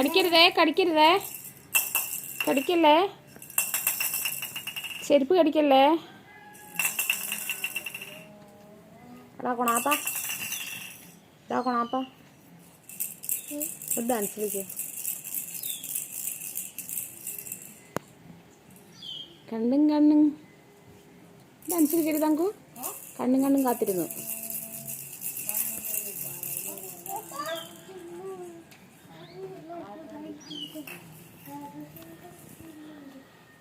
കടിക്കരുതേ കടിക്കരുതേ. കടിക്കല്ലേ? ചെരുപ്പ് കടിക്കല്ലേ? എടാ കൊണാപ്പാ. എടാ കൊണാപ്പാ. ഒരു ഡാൻസ് കളിക്കേ. കണ്ണും കണ്ണും. ഡാൻസ് കളിക്കരുത് തങ്കു കണ്ണും കണ്ണും കാത്തിരുന്നു.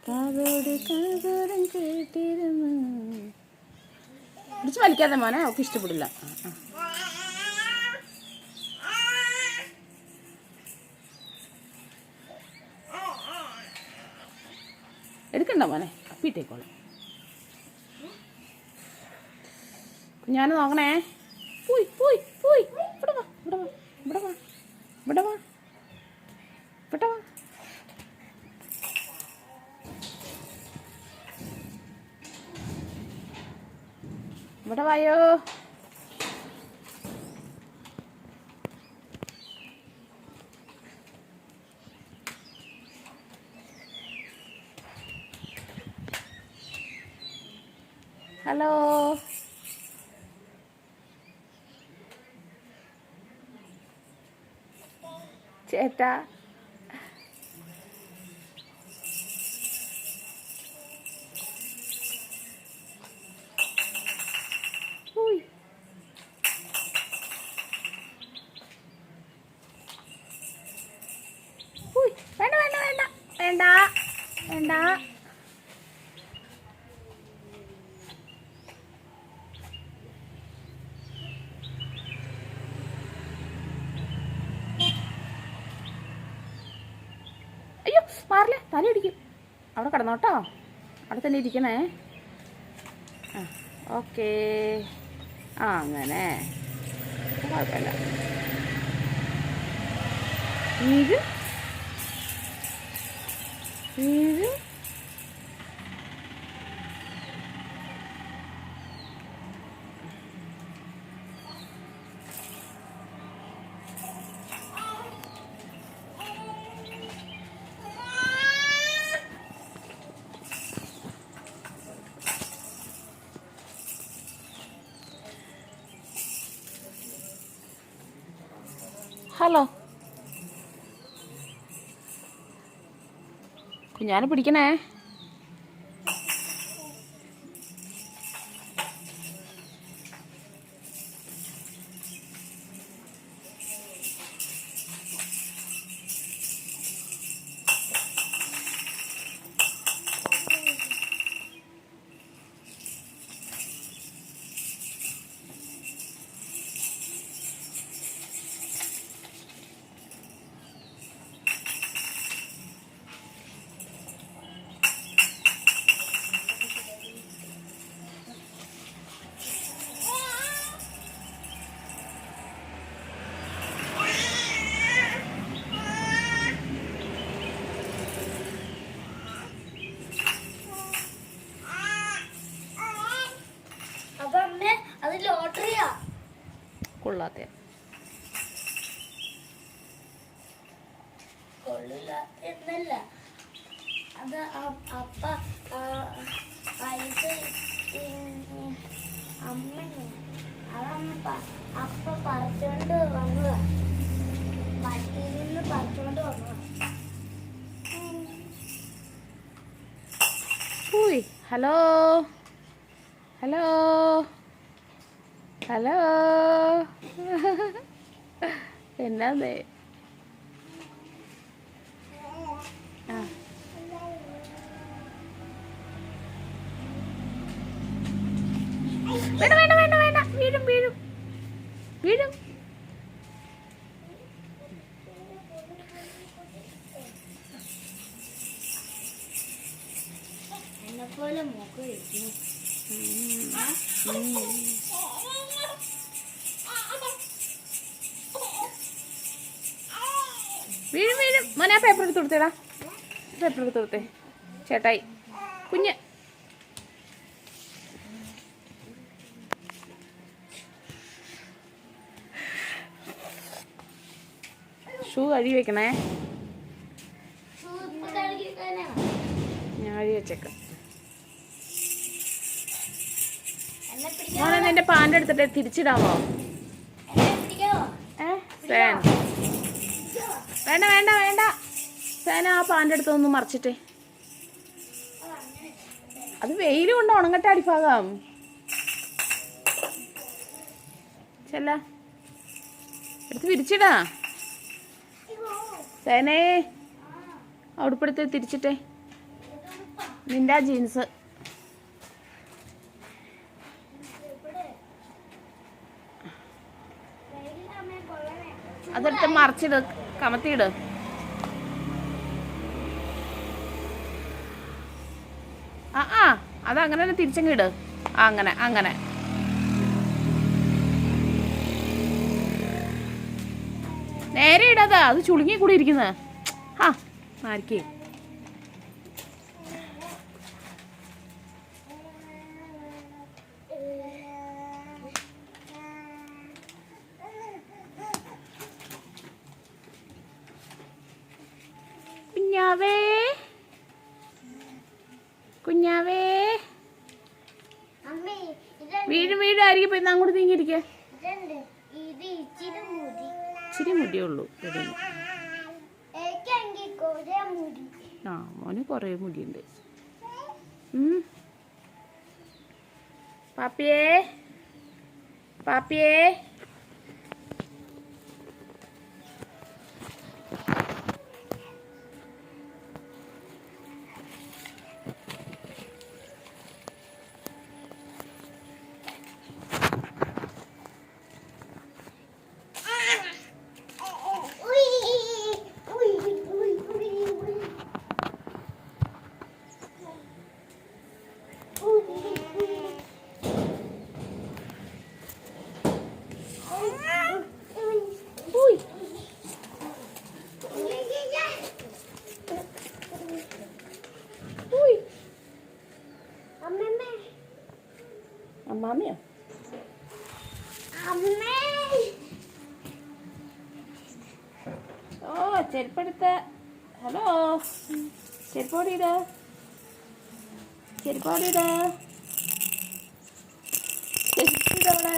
കാതോട് വലിക്കാതെ മോനെ അവൾക്ക് ഇഷ്ടപ്പെടില്ല. എടുക്കണ്ട മോനെ അപ്പിട്ടേക്കോളാം ഞാൻ നോക്കണേ. പോയി പോയി പോയി. ഇവിടെ വാ ഇവിടെ വാ ഇവിടെ വാ ഇവിടെ വാ. ഇവിടെ വായോ. ഹലോ. ചേട്ടാ. മാറില്ലേ? ഇടിക്കും അവിടെ കിടന്നോട്ടോ അവിടെ തന്നെ ഇരിക്കണേ. ആ ഓക്കേ. ആ അങ്ങനെ. കുഴപ്പമില്ല. ഇത് ഹലോ കുഞ്ഞാനെ പിടിക്കണേ. കൊള്ളാത്ത. കൊള്ളില്ല എന്നല്ല. അത് അപ്പ പൈസ അമ്മ അതമ്മ അപ്പ പറിച്ചോണ്ട് വന്നതാ. പട്ടിയിൽ നിന്ന് പറിച്ചോണ്ട് വന്നതാ. ഉയ് ഹലോ? ഹലോ? ഹലോ? എന്നാന്നേ ആ വേണ്ട വേണ്ട വേണ്ട വേണ്ട വീഴും വീഴും വീഴും എന്നെ പോലെ മൂക്ക് വീഴും വീഴും. മോനെ ആ പേപ്പർ എടുത്ത് കൊടുത്തേടാ. പേപ്പർ എടുത്ത് കൊടുത്തേ. ചേട്ടായി. കുഞ്ഞ്. ഷൂ കഴുകി വെക്കണേ. ഞാൻ കഴുകി വെച്ചേക്കാം. പാന്റെ എടുത്തിട്ട് തിരിച്ചിടാമോ ഏ? വേണം വേണ്ട വേണ്ട വേണ്ട. സേന ആ പാന്റെ അടുത്ത് ഒന്ന് മറിച്ചിട്ടേ. അത് വെയിൽ കൊണ്ട് ഉണങ്ങട്ടെ അടിഭാഗം. ചെല്ല. എടുത്ത് വിരിച്ചിടാ. സേനേ അവിടെപ്പെടുത്ത് തിരിച്ചിട്ടെ. നിന്റെ ആ ജീൻസ്. അതെടുത്ത് മറിച്ചിട്. കമത്തിയിട്. ആ ആ അതങ്ങനെ തന്നെ തിരിച്ചങ്ങ് ഇട്. അങ്ങനെ അങ്ങനെ. നേരെ ഇടാതാ അത് ചുളുങ്ങി കൂടി ഇരിക്കുന്നത് ആ ആർക്കേ കുഞ്ഞാവേ കുഞ്ഞാവേ. വീട് വീടായിരിക്കും. ഇപ്പം അങ്ങോട്ട് നീങ്ങിയിരിക്കുക ഇച്ചിരി മുടി. ഇച്ചിരി മുടിയേ ഉള്ളൂ ആ മോന് കുറേ മുടിയുണ്ട്. പാപ്പിയേ. പാപ്പിയേ. അമ്മാമ്മയോ അമ്മേ. ഓ ചെരുപ്പെടുത്ത. ഹലോ. ചെരുപ്പോടിയിട്. ചെരുപ്പോടിയിട്. ചെരുപ്പിടവളെ